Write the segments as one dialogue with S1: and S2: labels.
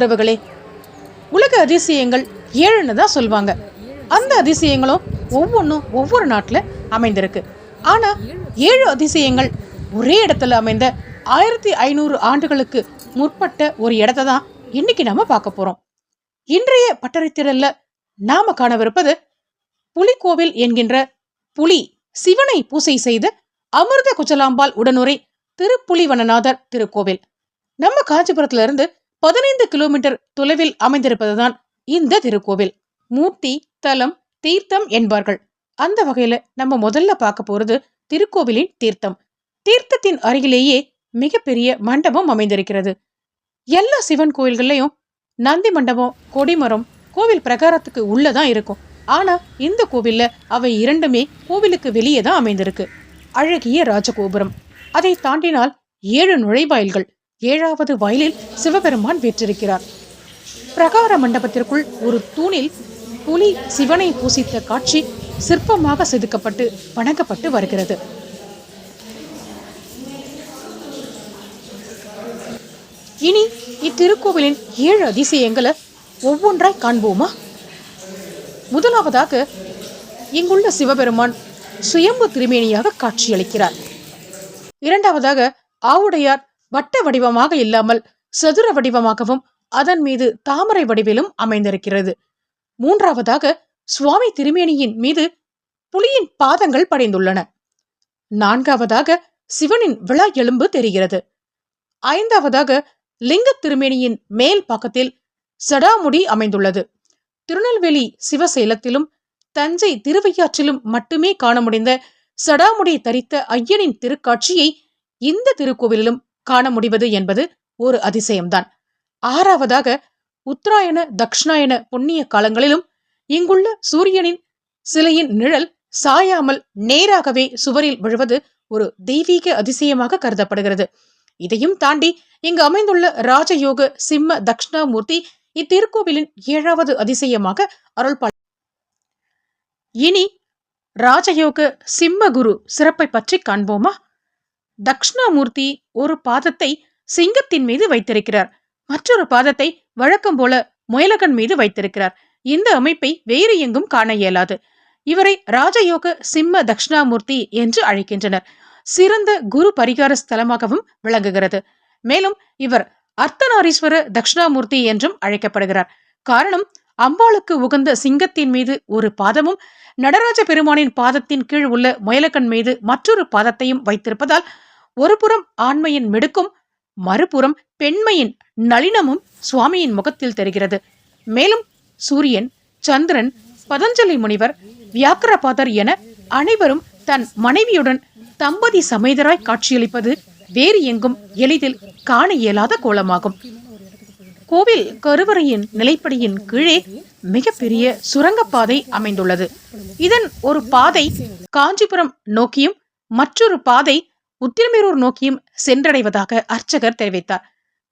S1: உறவுகளே. உலக அதிசயங்கள் ஏழுன்னு தான் சொல்லுவாங்க அந்த அதிசயங்களும் ஒவ்வொன்றும் ஒவ்வொரு நாட்டில் அமைந்திருக்கு. ஆனால் ஏழு அதிசயங்கள் ஒரே இடத்துல அமைந்த ஆயிரத்தி ஐநூறு ஆண்டுகளுக்கு முற்பட்ட ஒரு இடத்த தான் இன்னைக்கு நாம பார்க்க போறோம். இன்றைய பட்டறைத்திடல்ல நாம காணவிருப்பது புலிக்கோவில் என்கின்ற புலி சிவனை பூசை செய்த அமிர்த குச்சலாம்பாள் உடனுரை திருப்புலிவனநாதர் திருக்கோவில். நம்ம காஞ்சிபுரத்துல இருந்து பதினைந்து கிலோமீட்டர் தொலைவில் அமைந்திருப்பதுதான் இந்த திருக்கோவில். மூர்த்தி தலம் தீர்த்தம் என்பார்கள். அந்த வகையில நம்ம முதல்ல பார்க்க போறது திருக்கோவிலின் தீர்த்தம். தீர்த்தத்தின் அருகிலேயே மிகப்பெரிய மண்டபம் அமைந்திருக்கிறது. எல்லா சிவன் கோயில்கள்லையும் நந்தி மண்டபம் கொடிமரம் கோவில் பிரகாரத்துக்கு உள்ளதான் இருக்கும். ஆனா இந்த கோவில்ல அவை இரண்டுமே கோவிலுக்கு வெளியே தான் அமைந்திருக்கு. அழகிய ராஜகோபுரம். அதை தாண்டினால் ஏழு நுழைவாயில்கள். ஏழாவது வயலில் சிவபெருமான் வீற்றிருக்கிறார். பிரகார மண்டபத்திற்குள் ஒரு தூணில் புலி சிவனை பூசித்த காட்சி சிற்பமாக செதுக்கப்பட்டு வணங்கப்பட்டு வருகிறது. இனி இத்திருக்கோவிலின் ஏழு அதிசயங்களை ஒவ்வொன்றாய் காண்போமா? முதலாவதாக இங்குள்ள சிவபெருமான் சுயம்பு திருமேனியாக காட்சியளிக்கிறார். இரண்டாவதாக ஆவுடையார் வட்ட வடிவமாக இல்லாமல் சதுர வடிவமாகவும் அதன் மீது தாமரை வடிவிலும் அமைந்திருக்கிறது. மூன்றாவதாக சுவாமி திருமேனியின் மீது புலியின் பாதங்கள் படைந்துள்ளன. நான்காவதாக சிவனின் விழா எலும்பு தெரிகிறது. ஐந்தாவதாக லிங்க திருமேனியின் மேல் பக்கத்தில் சடாமுடி அமைந்துள்ளது. திருநெல்வேலி சிவசேலத்திலும் தஞ்சை திருவையாற்றிலும் மட்டுமே காண முடிந்த சடாமுடி தரித்த ஐயனின் திருக்காட்சியை இந்த திருக்கோவிலிலும் காண முடிவது என்பது ஒரு அதிசயம்தான். ஆறாவதாக உத்தராயண தக்ஷணாயன புண்ணிய காலங்களிலும் இங்குள்ள சூரியனின் சிலையின் நிழல் சாயாமல் நேராகவே சுவரில் விழுவது ஒரு தெய்வீக அதிசயமாக கருதப்படுகிறது. இதையும் தாண்டி இங்கு அமைந்துள்ள ராஜயோக சிம்ம தக்ஷணாமூர்த்தி இத்திருக்கோவிலின் ஏழாவது அதிசயமாக அருள்பாள் இனி ராஜயோக சிம்மகுரு சிறப்பை பற்றி காண்போமா? தக்ஷணாமூர்த்தி ஒரு பாதத்தை சிங்கத்தின் மீது வைத்திருக்கிறார். மற்றொரு பாதத்தை வழக்கம் போல முயலகன் மீது வைத்திருக்கிறார். இந்த அமைப்பை வேறு எங்கும் காண இயலாது. இவரை ராஜயோக சிம்ம தக்ஷணாமூர்த்தி என்று அழைக்கின்றனர். சிறந்த குரு பரிகார ஸ்தலமாகவும் விளங்குகிறது. மேலும் இவர் அர்த்தநாரீஸ்வர தக்ஷணாமூர்த்தி என்றும் அழைக்கப்படுகிறார். காரணம் அம்பாளுக்கு உகந்த சிங்கத்தின் மீது ஒரு பாதமும் நடராஜ பெருமானின் பாதத்தின் கீழ் உள்ள முயலக்கன் மீது மற்றொரு பாதத்தையும் வைத்திருப்பதால் ஒருபுறம் ஆண்மையின் மிடுக்கும் மறுபுறம் பெண்மையின் நளினமும் சுவாமியின் முகத்தில் தெரிகிறது. மேலும் சூரியன் சந்திரன் பதஞ்சலி முனிவர் வியாக்கிரபாதர் என அனைவரும் தன் மனைவியுடன் தம்பதி சமேதராய் காட்சியளிப்பது வேறு எங்கும் எளிதில் காண இயலாத கோலமாகும். கோவில் கருவறையின் நிலைப்படியின் கீழே மிகப்பெரிய சுரங்கப்பாதை அமைந்துள்ளது. இதன் ஒரு பாதை காஞ்சிபுரம் நோக்கியும் மற்றொரு பாதை உத்திரமேரூர் நோக்கியும் சென்றடைவதாக அர்ச்சகர் தெரிவித்தார்.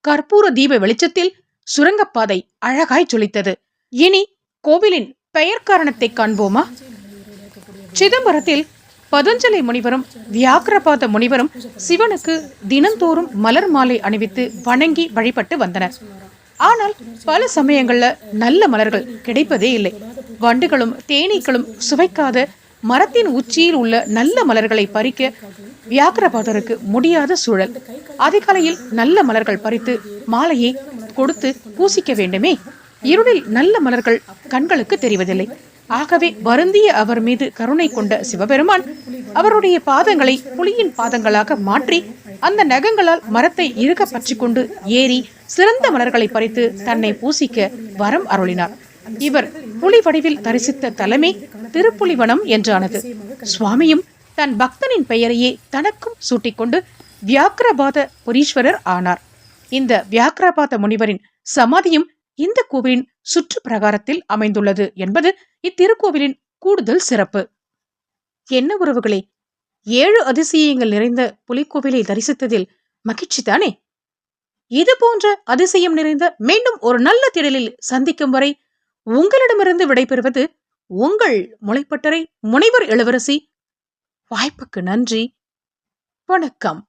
S1: கற்பூர தீப வெளிச்சத்தில் சுரங்கப்பாதை அழகாய் ஜொலித்தது. இனி கோவிலின் பெயர் காரணத்தை காண்போமா? சிதம்பரத்தில் பதஞ்சலி முனிவரும் வியாக்கிரபாத முனிவரும் சிவனுக்கு தினந்தோறும் மலர் மாலை அணிவித்து வணங்கி வழிபட்டு வந்தனர். ஆனால் பல சமயங்கள்ல நல்ல மலர்கள் கிடைப்பதே இல்லை. வண்டுகளும் தேனீக்களும் சுவைக்காத மரத்தின் உச்சியில் உள்ள நல்ல மலர்களை பறிக்க வியாக்கிரபாதருக்கு முடியாத சூழல். அதிகாலையில் நல்ல மலர்கள் பறித்து மாலையை கொடுத்து பூசிக்க வேண்டுமே? இருளில் நல்ல மலர்கள் கண்களுக்கு தெரிவதில்லை. ஆகவே வருந்திய அவர் மீது கருணை கொண்ட சிவபெருமான் அவருடைய பாதங்களை புலியின் பாதங்களாக மாற்றி அந்த நகங்களால் மரத்தை இறுக பற்றி கொண்டு ஏறி சிறந்த மலர்களை பறித்து தன்னை பூசிக்க வரம் அருளினார். இவர் புலி வடிவில் தரிசித்த தலைமை திருப்புலிவனம் என்றானது. சுவாமியும் தன் பக்தனின் பெயரையே தனக்கும் சூட்டிக்கொண்டு வியாக்கிரபாத புரீஸ்வரர் ஆனார். இந்த வியாக்கிரபாத முனிவரின் சமாதியும் இந்த கோவிலின் சுற்று பிரகாரத்தில் அமைந்துள்ளது என்பது இத்திருக்கோவிலின் கூடுதல் சிறப்பு. என்ன உறவுகளே? ஏழு அதிசயங்கள் நிறைந்த புலிக்கோவிலை தரிசித்ததில் மகிழ்ச்சி தானே? இது போன்ற அதிசயம் நிறைந்த மீண்டும் ஒரு நல்ல திடலில் சந்திக்கும் வரை உங்களிடமிருந்து விடைபெறுவது உங்கள் முளைப்பட்டறை முனைவர் இளவரசி. வாய்ப்புக்கு நன்றி. வணக்கம்.